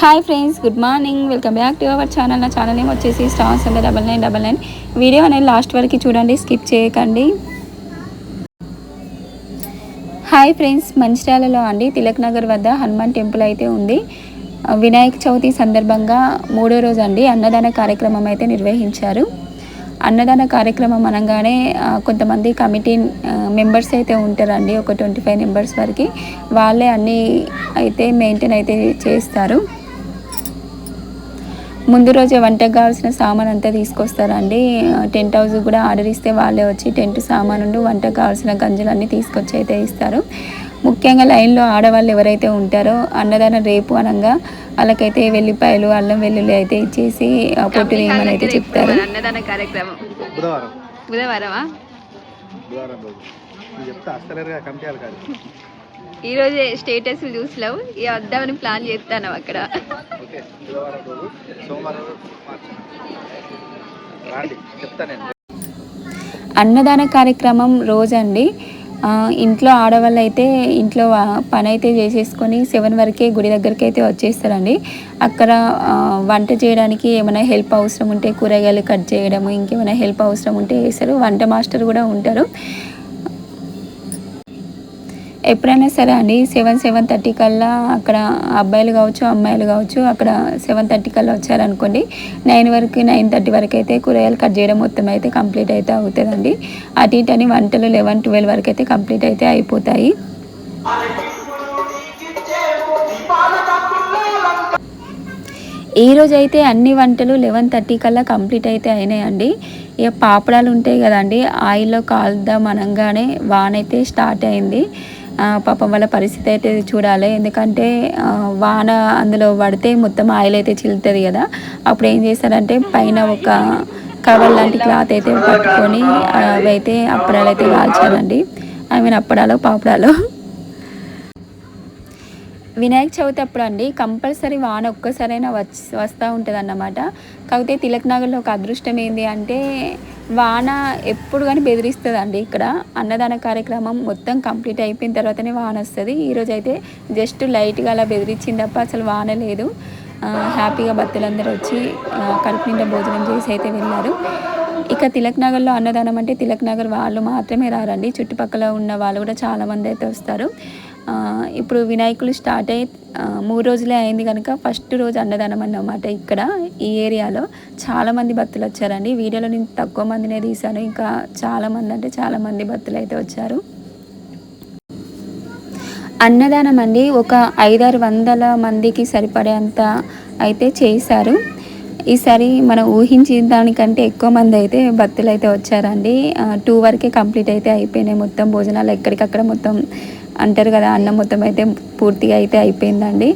Hi friends good morning welcome back to our channel నా channel name వచ్చేసి stars and double nine double nine video అనేది last వరకు చూడండి skip చేయకండి. Hi friends మంచిర్యాలలో అండి తిలక్ నగర్ వద్ద హనుమాన్ టెంపుల్ అయితే ఉంది. వినాయక చవితి సందర్భంగా మూడో రోజు అండి అన్నదాన కార్యక్రమం అయితే నిర్వహించారు. అన్నదాన కార్యక్రమం అనగానే కొంతమంది కమిటీ మెంబర్స్ అయితే ఉంటారండి ఒక ట్వంటీ ఫైవ్ మెంబర్స్ వరకు. వాళ్ళే అన్నీ అయితే మెయింటైన్ అయితే చేస్తారు. ముందు రోజే వంటకు కావాల్సిన సామాన్ అంతా తీసుకొస్తారండి. టెంట్ హౌస్ కూడా ఆర్డర్ ఇస్తే వాళ్ళే వచ్చి టెంట్ సామాను వంటకు కావాల్సిన గంజులన్నీ తీసుకొచ్చి అయితే ఇస్తారు. ముఖ్యంగా లైన్లో ఆడవాళ్ళు ఎవరైతే ఉంటారో అన్నదానం రేపు అనగా వాళ్ళకైతే వెల్లిపాయలు అల్లం వెల్లుల్లి అయితే ఇచ్చేసి పొట్టు తీయమని అయితే చెప్తారు. అన్నదాన కార్యక్రమం. బుధవారమా? స్టేటస్ చూసినావు వద్దామని ప్లాన్ చేస్తాను అక్కడ. బుధవారం రోజు సోమవారం రోజు రాండి చెప్తానండి అన్నదాన కార్యక్రమం రోజండి. ఇంట్లో ఆడవాళ్ళు అయితే ఇంట్లో పని అయితే చేసేసుకొని సెవెన్ వరకే గుడి దగ్గరికి అయితే వచ్చేస్తారండి. అక్కడ వంట చేయడానికి ఏమైనా హెల్ప్ అవసరం ఉంటే కూరగాయలు కట్ చేయడము ఇంకేమైనా హెల్ప్ అవసరం ఉంటే చేస్తారు. వంట మాస్టర్ కూడా ఉంటారు. ఎప్పుడైనా సరే అండి సెవెన్ సెవెన్ థర్టీ కల్లా అక్కడ అబ్బాయిలు కావచ్చు అమ్మాయిలు కావచ్చు అక్కడ సెవెన్ థర్టీ కల్లా వచ్చారనుకోండి నైన్ వరకు నైన్ థర్టీ వరకు అయితే కూరగాయలు కట్ చేయడం మొత్తం అయితే కంప్లీట్ అయితే అవుతుందండి. అటు ఇటు అని వంటలు లెవెన్ ట్వెల్వ్ వరకు అయితే కంప్లీట్ అయితే అయిపోతాయి. ఈ రోజు అయితే అన్ని వంటలు లెవెన్ థర్టీ కల్లా కంప్లీట్ అయితే అయినాయండి. ఇక పాపడాలు ఉంటాయి కదండి ఆయిల్లో కాల్దాం అనగానే వానైతే స్టార్ట్ అయింది. పాపం వాళ్ళ పరిస్థితి అయితే చూడాలి. ఎందుకంటే వాన అందులో పడితే మొత్తం ఆయిల్ అయితే చిల్లుతుంది కదా. అప్పుడు ఏం చేస్తారంటే పైన ఒక కవర్ లాంటి క్లాత్ అయితే పట్టుకొని అవి అయితే అప్పడాలు అయితే కాల్చారండి ఐ మీన్ అప్పడాలు పాపడాలు. వినాయక చవితి అప్పుడు అండి కంపల్సరీ వాన ఒక్కసారైనా వచ్చి వస్తూ ఉంటుంది అన్నమాట కాకపోతే తిలక్నగర్లో ఒక అదృష్టం ఏంటి అంటే వాన ఎప్పుడు కానీ బెదిరిస్తుంది అండి ఇక్కడ. అన్నదాన కార్యక్రమం మొత్తం కంప్లీట్ అయిపోయిన తర్వాతనే వాన వస్తుంది. ఈరోజు అయితే జస్ట్ లైట్గా అలా బెదిరించింది తప్ప అసలు వాన లేదు. హ్యాపీగా భక్తులందరూ వచ్చి కడుపు నిండా భోజనం చేసి అయితే వెళ్ళారు. ఇక తిలక్ నగర్లో అన్నదానం అంటే తిలక్ నగర్ వాళ్ళు మాత్రమే రారండి. చుట్టుపక్కల ఉన్న వాళ్ళు కూడా చాలామంది అయితే వస్తారు. ఇప్పుడు వినాయకులు స్టార్ట్ అయ్యి మూడు రోజులే అయింది కనుక ఫస్ట్ రోజు అన్నదానం అన్నమాట ఇక్కడ ఈ ఏరియాలో. చాలామంది భక్తులు వచ్చారండి. వీడియోలో నేను తక్కువ మందినే తీశాను. ఇంకా చాలామంది అంటే చాలామంది భక్తులు అయితే వచ్చారు. అన్నదానం అండి ఒక ఐదారు వందల మందికి సరిపడేంత అయితే చేశారు. ఈసారి మనం ఊహించిన దానికంటే ఎక్కువ మంది అయితే భక్తులు అయితే వచ్చారండి. టూ వరకే కంప్లీట్ అయితే అయిపోయినాయి మొత్తం భోజనాలు. ఎక్కడికక్కడ మొత్తం అంటారు కదా అన్నం మొత్తం అయితే పూర్తిగా అయితే అయిపోయిందండి.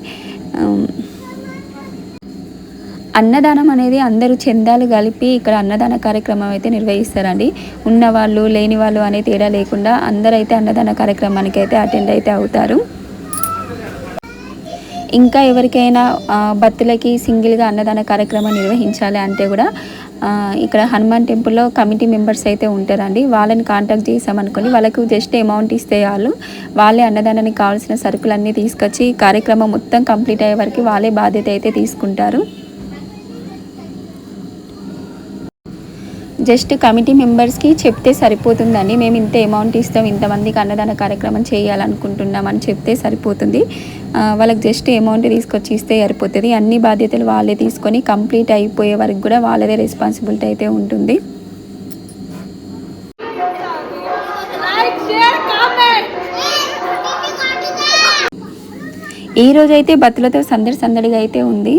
అన్నదానం అనేది అందరూ చందాలు కలిపి ఇక్కడ అన్నదాన కార్యక్రమం అయితే నిర్వహిస్తారండి. ఉన్నవాళ్ళు లేని వాళ్ళు అనే తేడా లేకుండా అందరూ అయితే అన్నదాన కార్యక్రమానికి అయితే అటెండ్ అయితే అవుతారు. ఇంకా ఎవరికైనా భక్తులకి సింగిల్గా అన్నదాన కార్యక్రమం నిర్వహించాలి అంటే కూడా ఇక్కడ హనుమాన్ టెంపుల్లో కమిటీ మెంబర్స్ అయితే ఉంటారండి. వాళ్ళని కాంటాక్ట్ చేసామనుకోండి వాళ్ళకు జస్ట్ అమౌంట్ ఇస్తే వాళ్ళు వాళ్ళే అన్నదానానికి కావాల్సిన సరుకులన్నీ తీసుకొచ్చి కార్యక్రమం మొత్తం కంప్లీట్ అయ్యే వరకు వాళ్ళే బాధ్యత అయితే తీసుకుంటారు. జస్ట్ కమిటీ మెంబర్స్కి చెప్తే సరిపోతుందండి. మేము ఇంత అమౌంట్ ఇస్తాం ఇంతమందికి అన్నదాన కార్యక్రమం చేయాలనుకుంటున్నాం అని చెప్తే సరిపోతుంది. వాళ్ళకి జస్ట్ అమౌంట్ తీసుకొచ్చి ఇస్తే సరిపోతుంది. అన్ని బాధ్యతలు వాళ్ళే తీసుకొని కంప్లీట్ అయిపోయే వరకు కూడా వాళ్ళదే రెస్పాన్సిబిలిటీ అయితే ఉంటుంది. ఈ రోజైతే బతులతో సందడి సందడిగా అయితే ఉంది.